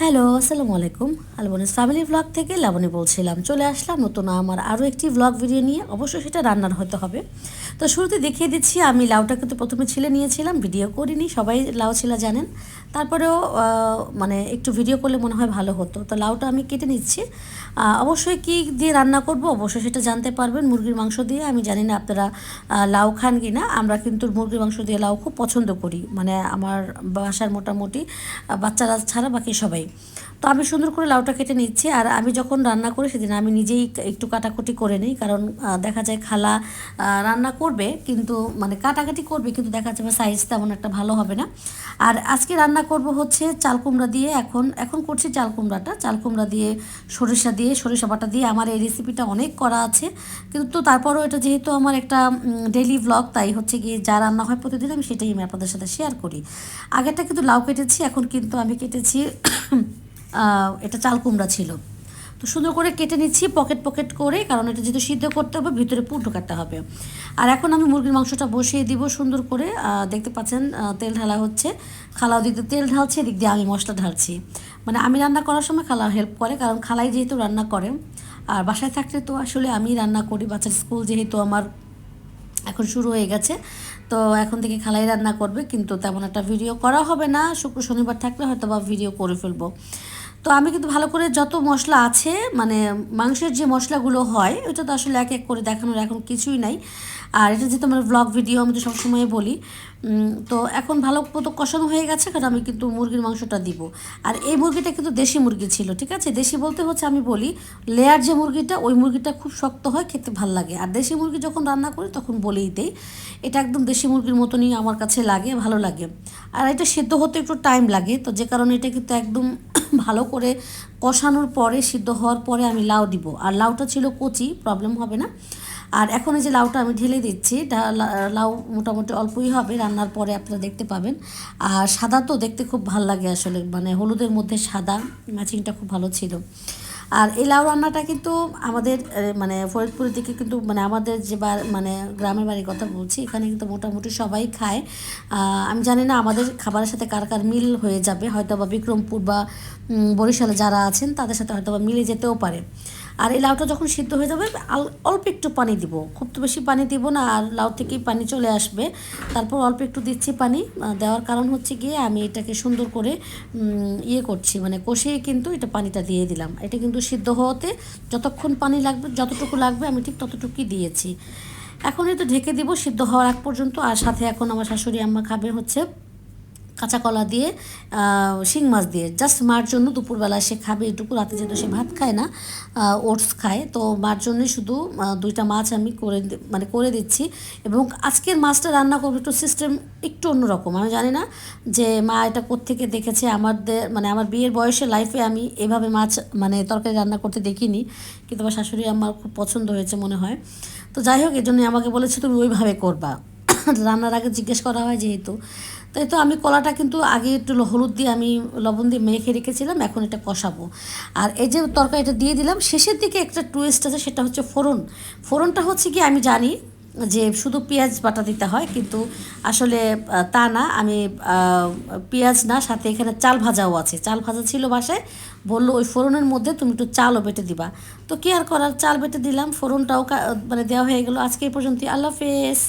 Hello আসসালামু আলাইকুম। আলবনিস family blog থেকে লাবণী বলছিলাম। চলে আসলাম নতুন আমার আরও একটি ব্লগ ভিডিও নিয়ে। অবশ্যই সেটা রান্নার হতে হবে। তো শুরুতে দেখিয়ে দিচ্ছি, আমি লাউটা কিন্তু প্রথমে ছিলে নিয়েছিলাম ভিডিও করিনি, সবাই লাউ ছিলা জানেন। তারপরেও মানে একটু ভিডিও করলে মনে হয় ভালো হতো। তো লাউটা আমি কেটে নিচ্ছি। অবশ্যই কী দিয়ে রান্না করব, অবশ্যই সেটা জানতে পারবেন। মুরগির মাংস দিয়ে, আমি জানি না আপনারা লাউ খান কি না আমরা কিন্তু মুরগির মাংস দিয়ে লাউ খুব পছন্দ করি। মানে আমার বাসার মোটামুটি বাচ্চারা ছাড়া বাকি সবাই। তো আমি সুন্দর করে লাউটা কেটে নিচ্ছি আর আমি যখন রান্না করি সেদিন আমি নিজেই একটু কাটাকুটি করে নিই। কারণ দেখা যায় খালা রান্না করবে কিন্তু মানে কাটাকাটি করবে কিন্তু দেখা যাবে সাইজ তেমন একটা ভালো হবে না। আর আজকে রান্না করব হচ্ছে চাল কুমড়া দিয়ে। এখন এখন করছি চাল কুমড়াটা। চাল কুমড়া দিয়ে সরিষা দিয়ে, সরিষা বাটা দিয়ে আমার এই রেসিপিটা অনেক করা আছে। কিন্তু তারপরও এটা যেহেতু আমার একটা ডেইলি ব্লগ তাই হচ্ছে গিয়ে যা রান্না হয় প্রতিদিন আমি সেটাই আমি আপনাদের সাথে শেয়ার করি। আগেরটা কিন্তু লাউ কেটেছি, এখন কিন্তু আমি কেটেছি এটা চাল কুমড়া ছিল। তো সুন্দর করে কেটে নিচ্ছি, পকেট পকেট করে, কারণ এটা যেহেতু সিদ্ধ করতে হবে, ভিতরে পুর ঢোকাতে হবে। আর এখন আমি মুরগির মাংসটা বসিয়ে দিব সুন্দর করে। দেখতে পাচ্ছেন তেল ঢালা হচ্ছে। খালাও দিক দিয়ে তেল ঢালছে, এদিক দিয়ে আমি মশলা ঢালছি। মানে আমি রান্না করার সময় খালা হেল্প করে, কারণ খালাই যেহেতু রান্না করে, আর বাসায় থাকলে তো আসলে আমি রান্না করি। বাচ্চার স্কুল যেহেতু আমার এখন শুরু হয়ে গেছে, তো এখন থেকে খালাই রান্না করবে, কিন্তু তেমন একটা ভিডিও করা হবে না। শুক্র শনিবার থাকলে হয়তো বা ভিডিও করে ফেলব। তো আমি কিন্তু ভালো করে যত মশলা আছে মানে মাংসের যে মশলাগুলো হয় ওটা তো আসলে এক এক করে দেখানোর এখন কিছুই নাই। আর এটা যেহেতু আমার ব্লগ ভিডিও আমি তো সবসময় বলি তো এখন ভালো মতো কষানো হয়ে গেছে, কারণ আমি কিন্তু মুরগির মাংসটা দিব। আর এই মুরগিটা কিন্তু দেশি মুরগি ছিল, ঠিক আছে? দেশি বলতে হচ্ছে, আমি বলি লেয়ার যে মুরগিটা, ওই মুরগিটা খুব শক্ত হয়, খেতে ভালো লাগে। আর দেশি মুরগি যখন রান্না করি, তখন বলেই দেই, এটা একদম দেশি মুরগির মতনই আমার কাছে লাগে, ভালো লাগে। আর এটা সেদ্ধ হতে একটু টাইম লাগে, তো যে কারণে এটা কিন্তু একদম ভালো করে কষানোর পরে সিদ্ধ হওয়ার পরে আমি লাউ দিব। আর লাউটা ছিল কচি প্রবলেম হবে না। আর এখন এই যে লাউটা আমি ঢেলে দিচ্ছি লাউ মোটামুটি অল্পই হবে, রান্নার পরে আপনারা দেখতে পাবেন। আর সাদা তো দেখতে খুব ভালো লাগে আসলে মানে হলুদের মধ্যে সাদা ম্যাচিংটা খুব ভালো ছিল। আর এই লাউ রান্নাটা কিন্তু আমাদের মানে ফরিদপুরের দিকে কিন্তু মানে আমাদের যে মানে গ্রামের বাড়ির কথা বলছি, এখানে কিন্তু মোটামুটি সবাই খায়। আমি জানি না আমাদের খাবারের সাথে কার কার মিল হয়ে যাবে হয়তো বা বিক্রমপুর বা বরিশালে যারা আছেন, তাদের সাথে হয়তো বা মিলে যেতেও পারে। আর এই লাউটা যখন সিদ্ধ হয়ে যাবে অল্প একটু পানি দিব। খুব তো বেশি পানি দিব না, আর লাউ থেকেই পানি চলে আসবে। তারপর অল্প একটু দিচ্ছি পানি। দেওয়ার কারণ হচ্ছে গিয়ে আমি এটাকে সুন্দর করে ইয়ে করছি মানে কষিয়ে কিন্তু এটা পানিটা দিয়ে দিলাম। এটা কিন্তু সিদ্ধ হওয়াতে যতক্ষণ পানি লাগবে, যতটুকু লাগবে, আমি ঠিক ততটুকুই দিয়েছি। এখন এটা ঢেকে দিব, সিদ্ধ হওয়ার আগ পর্যন্ত। আর সাথে এখন আমার শাশুড়ি আম্মা খাবে হচ্ছে কাঁচা কলা দিয়ে শিং মাছ দিয়ে। জাস্ট মার জন্য দুপুরবেলা সে খাবে এটুকু, রাতে যেহেতু সে ভাত খায় না ওটস খায়। তো মার জন্যই শুধু দুইটা মাছ আমি করে মানে করে দিচ্ছি। এবং আজকের মাছটা রান্না করব একটু সিস্টেম একটু অন্যরকম। আমি জানি না যে মা এটা কোত্থেকে দেখেছে, আমাদের মানে আমার বিয়ের বয়সে লাইফে আমি এভাবে মাছ মানে তরকারি রান্না করতে দেখিনি। কিন্তু আমার শাশুড়ি আমার খুব পছন্দ হয়েছে মনে হয়। তো যাই হোক এই জন্যই আমাকে বলেছে তুমি ওইভাবে করবা। রান্নার আগে জিজ্ঞেস করা হয় যেহেতু। তাই তো আমি কলাটা কিন্তু আগে একটু হলুদ দিয়ে আমি লবণ দিয়ে মেখে রেখেছিলাম, এখন এটা কষাবো। আর এই যে তরকারিটা দিয়ে দিলাম, শেষের দিকে একটা টুইস্ট আছে, সেটা হচ্ছে ফোড়ন। ফোড়নটা হচ্ছে কি আমি জানি যে শুধু পেঁয়াজ বাটা দিতে হয়, কিন্তু আসলে তা না, আমি পেঁয়াজ না, সাথে এখানে চাল ভাজাও আছে। চাল ভাজা ছিল বাসায়, বলল ওই ফোড়নের মধ্যে তুমি একটু চালও বেটে দিবা। তো কি আর করার, চাল বেটে দিলাম, ফোড়নটাও মানে দেওয়া হয়ে গেলো। আজকে এই পর্যন্ত আল্লাহ হাফেজ।